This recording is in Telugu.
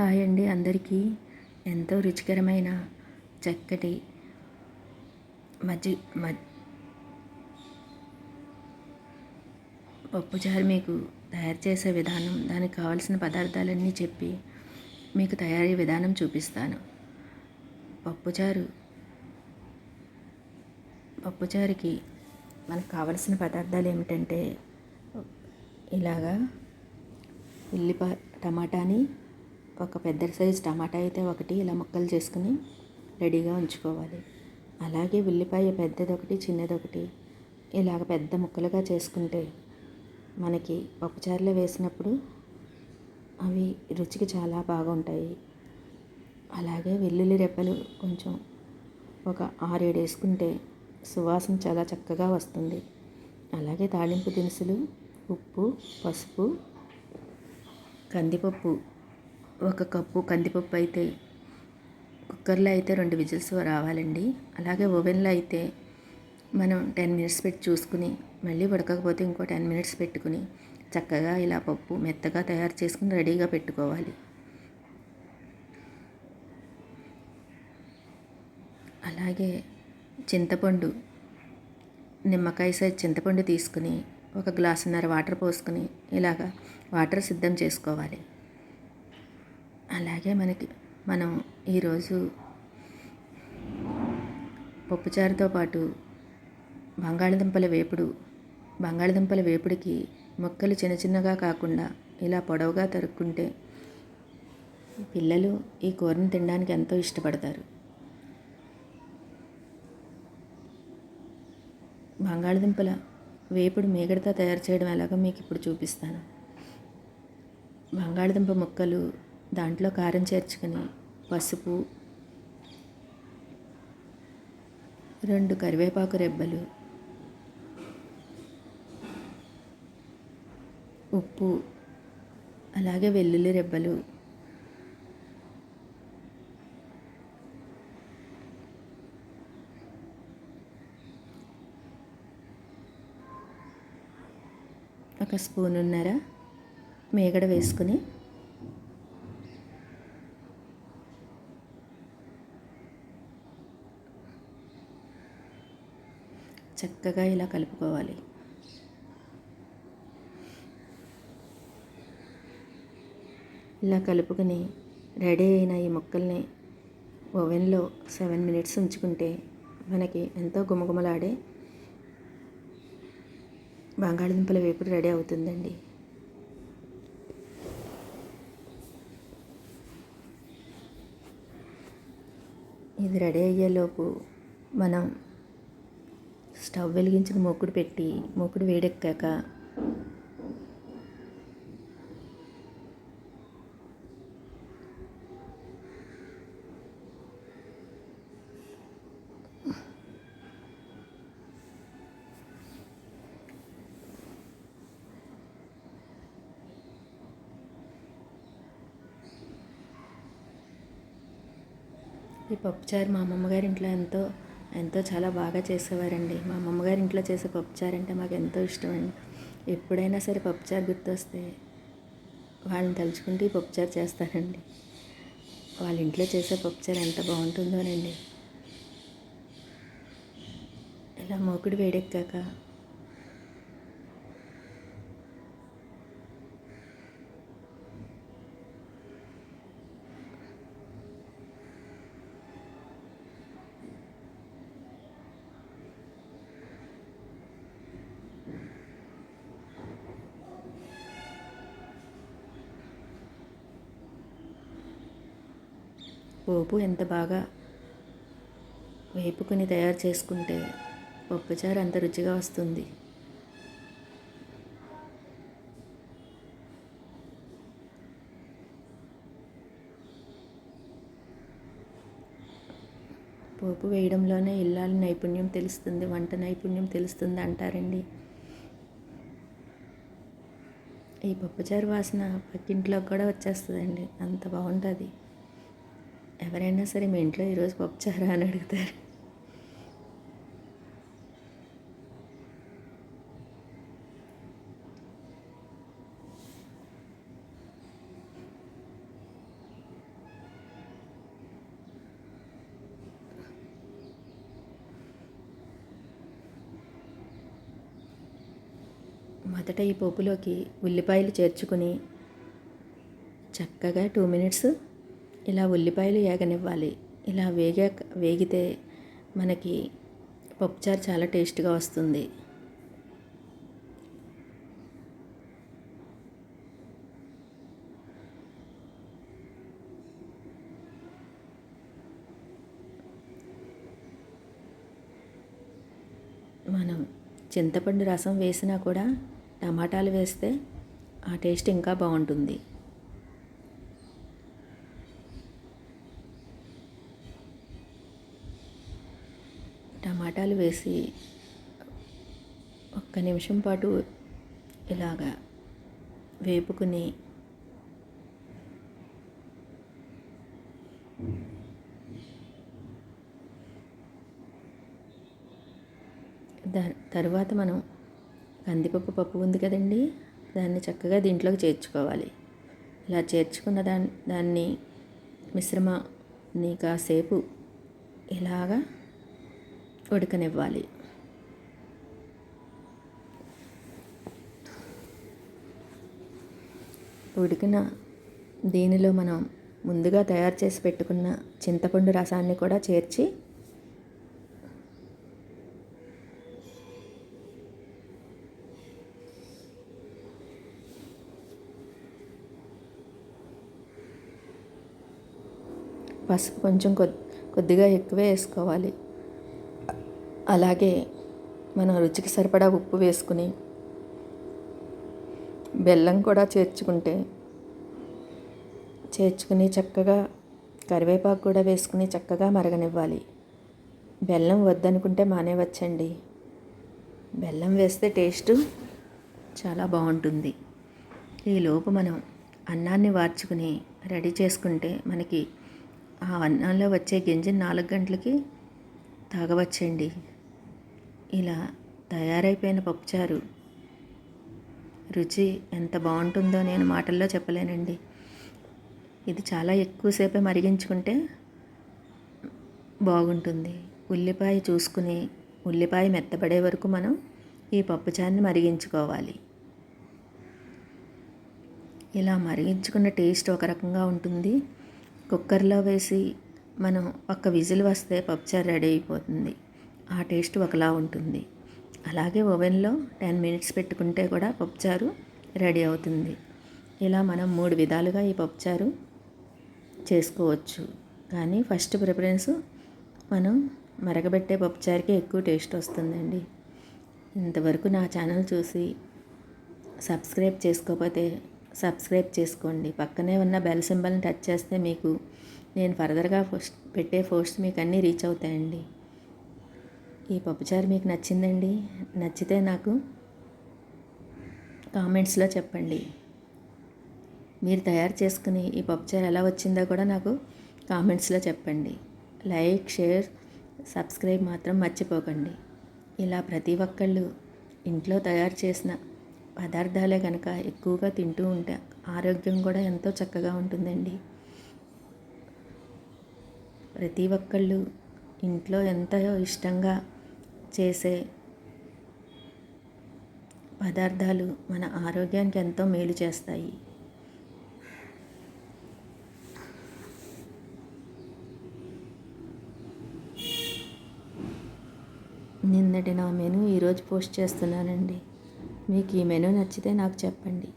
హాయ్ అండి అందరికీ. ఎంతో రుచికరమైన చక్కటి మజ్జి మజ్ పప్పుచారు మీకు తయారు చేసే విధానం దానికి కావాల్సిన పదార్థాలన్నీ చెప్పి మీకు తయారీ విధానం చూపిస్తాను. పప్పుచారు పప్పుచారుకి మనకు కావలసిన పదార్థాలు ఏమిటంటే ఇలాగా ఉల్లిపాయ టమాటాని ఒక పెద్ద సైజు టమాటా అయితే ఒకటి ఇలా ముక్కలు చేసుకుని రెడీగా ఉంచుకోవాలి. అలాగే ఉల్లిపాయ పెద్దది ఒకటి చిన్నది ఒకటి ఇలాగ పెద్ద ముక్కలుగా చేసుకుంటే మనకి పప్పుచారులో వేసినప్పుడు అవి రుచికి చాలా బాగుంటాయి. అలాగే వెల్లుల్లి రెప్పలు కొంచెం ఒక ఆరేడు వేసుకుంటే సువాసన చాలా చక్కగా వస్తుంది. అలాగే తాళింపు దినుసులు ఉప్పు పసుపు కందిపప్పు ఒక కప్పు కందిపప్పు అయితే కుక్కర్లో అయితే రెండు విజిల్స్ రావాలండి. అలాగే ఓవెన్లో అయితే మనం టెన్ మినిట్స్ పెట్టి చూసుకుని మళ్ళీ ఉడకకపోతే ఇంకో టెన్ మినిట్స్ పెట్టుకుని చక్కగా ఇలా పప్పు మెత్తగా తయారు చేసుకుని రెడీగా పెట్టుకోవాలి. అలాగే చింతపండు నిమ్మకాయ సైజ్ చింతపండు తీసుకుని ఒక గ్లాసున్నర వాటర్ పోసుకుని ఇలాగా వాటర్ సిద్ధం చేసుకోవాలి. అలాగే మనకి మనం ఈరోజు పప్పుచారుతో పాటు బంగాళదుంపల వేపుడు బంగాళదుంపల వేపుడికి ముక్కలు చిన్న చిన్నగా కాకుండా ఇలా పొడవుగా తరుక్కుంటే పిల్లలు ఈ కూరను తినడానికి ఎంతో ఇష్టపడతారు. బంగాళదుంపల వేపుడు మీగడతో తయారు చేయడం ఎలాగో మీకు ఇప్పుడు చూపిస్తాను. బంగాళదుంప ముక్కలు దాంట్లో కారం చేర్చుకుని పసుపు రెండు కరివేపాకు రెబ్బలు ఉప్పు అలాగే వెల్లుల్లి రెబ్బలు ఒక స్పూన్ ఉన్నారా మేగడ వేసుకుని చక్కగా ఇలా కలుపుకోవాలి. ఇలా కలుపుకొని రెడీ అయిన ఈ ముక్కల్ని ఓవెన్లో సెవెన్ మినిట్స్ ఉంచుకుంటే మనకి ఎంతో గుమగుమలాడే బంగాళదుంపల వేపుడు రెడీ అవుతుందండి. ఇది రెడీ అయ్యేలోపు మనం స్టవ్ వెలిగించిన మూకుడు పెట్టి మూకుడు వేడెక్కాక ఈ పప్పుచారు మా అమ్మమ్మ గారి ఇంట్లో ఎంతో ఎంతో చాలా బాగా చేసేవారండి. మా అమ్మమ్మగారి ఇంట్లో చేసే పప్పుచారు అంటే మాకు ఎంతో ఇష్టం అండి ఎప్పుడైనా సరే పప్పుచారు గుర్తొస్తే వాళ్ళని తలుచుకుంటే ఈ పప్పుచారు చేస్తానండి వాళ్ళ ఇంట్లో చేసే పప్పుచారు ఎంత బాగుంటుందోనండి. ఇలా మోకుడు వేడెక్కాక పోపు ఎంత బాగా వేపుకుని తయారు చేసుకుంటే పప్పుచారు అంత రుచిగా వస్తుంది. పోపు వేయడంలోనే ఇల్లాలి నైపుణ్యం తెలుస్తుంది వంట నైపుణ్యం తెలుస్తుంది అంటారండి. ఈ పప్పుచారు వాసన పక్కింట్లోకి కూడా వచ్చేస్తుందండి. అంత బాగుంటుంది. ఎవరైనా సరే మీ ఇంట్లో ఈరోజు పప్పుచారా అని అడుగుతారు. మొదట ఈ పోపులోకి ఉల్లిపాయలు చేర్చుకుని చక్కగా టూ మినిట్స్ ఇలా ఉల్లిపాయలు వేగనివ్వాలి ఇలా వేగాక వేగితే మనకి పప్పుచారు చాలా టేస్ట్గా వస్తుంది. మనం చింతపండు రసం వేసినా కూడా టమాటాలు వేస్తే ఆ టేస్ట్ ఇంకా బాగుంటుంది. టమాటాలు వేసి ఒక్క నిమిషం పాటు ఇలాగా వేపుకుని దా తర్వాత మనం కందిపప్పు పప్పు ఉంది కదండి దాన్ని చక్కగా దీంట్లోకి చేర్చుకోవాలి. ఇలా చేర్చుకున్న దాన్ని దాన్ని మిశ్రమాన్ని కాసేపు ఇలాగా ఉడకనివ్వాలి. ఉడికిన దీనిలో మనం ముందుగా తయారు చేసి పెట్టుకున్న చింతపండు రసాన్ని కూడా చేర్చి పసుపు కొంచెం కొద్దిగా ఎక్కువే వేసుకోవాలి. అలాగే మనం రుచికి సరిపడా ఉప్పు వేసుకుని బెల్లం కూడా చేర్చుకుంటే చేర్చుకుని చక్కగా కరివేపాకు కూడా వేసుకుని చక్కగా మరగనివ్వాలి. బెల్లం వద్దనుకుంటే మానేవచ్చండి. బెల్లం వేస్తే టేస్ట్ చాలా బాగుంటుంది. ఈలోపు మనం అన్నాన్ని వార్చుకుని రెడీ చేసుకుంటే మనకి ఆ అన్నంలో వచ్చే గింజని నాలుగు గంటలకి తాగవచ్చండి. ఇలా తయారైపోయిన పప్పుచారు. రుచి ఎంత బాగుంటుందో నేను మాటల్లో చెప్పలేనండి. ఇది చాలా ఎక్కువసేపే మరిగించుకుంటే బాగుంటుంది. ఉల్లిపాయ చూసుకుని ఉల్లిపాయ మెత్తబడే వరకు మనం ఈ పప్పుచారుని మరిగించుకోవాలి. ఇలా మరిగించుకున్న టేస్ట్ ఒక రకంగా ఉంటుంది. కుక్కర్లో వేసి మనం ఒక్క విజిల్ వస్తే పప్పుచారు రెడీ అయిపోతుంది. ఆ టేస్ట్ ఒకలా ఉంటుంది. అలాగే ఓవెన్లో టెన్ మినిట్స్ పెట్టుకుంటే కూడా పప్పుచారు రెడీ అవుతుంది. ఇలా మనం మూడు విధాలుగా ఈ పప్పుచారు చేసుకోవచ్చు. కానీ ఫస్ట్ ప్రిఫరెన్స్ మనం మరగబెట్టే పప్పుచారుకే ఎక్కువ టేస్ట్ వస్తుందండి. ఇంతవరకు నా ఛానల్ చూసి సబ్స్క్రైబ్ చేసుకోకపోతే సబ్స్క్రైబ్ చేసుకోండి. పక్కనే ఉన్న బెల్ సింబల్ని టచ్ చేస్తే మీకు నేను ఫర్దర్గా పోస్ట్ పెట్టే పోస్ట్ మీకు అన్నీ రీచ్ అవుతాయండి. ఈ పప్పుచారు మీకు నచ్చిందండి? నచ్చితే నాకు కామెంట్స్లో చెప్పండి. మీరు తయారు చేసుకుని ఈ పప్పుచారు ఎలా వచ్చిందో కూడా నాకు కామెంట్స్లో చెప్పండి. లైక్ షేర్ సబ్స్క్రైబ్ మాత్రం మర్చిపోకండి. ఇలా ప్రతి ఒక్కళ్ళు ఇంట్లో తయారు చేసిన పదార్థాలే కనుక ఎక్కువగా తింటూ ఉంటే ఆరోగ్యం కూడా ఎంతో చక్కగా ఉంటుందండి. ప్రతి ఒక్కళ్ళు ఇంట్లో ఎంతో ఇష్టంగా చేసే పదార్థాలు మన ఆరోగ్యానికి ఎంతో మేలు చేస్తాయి. నిన్నటి నా మెను ఈరోజు పోస్ట్ చేస్తున్నానండి. మీకు ఈ మెనూ నచ్చితే నాకు చెప్పండి.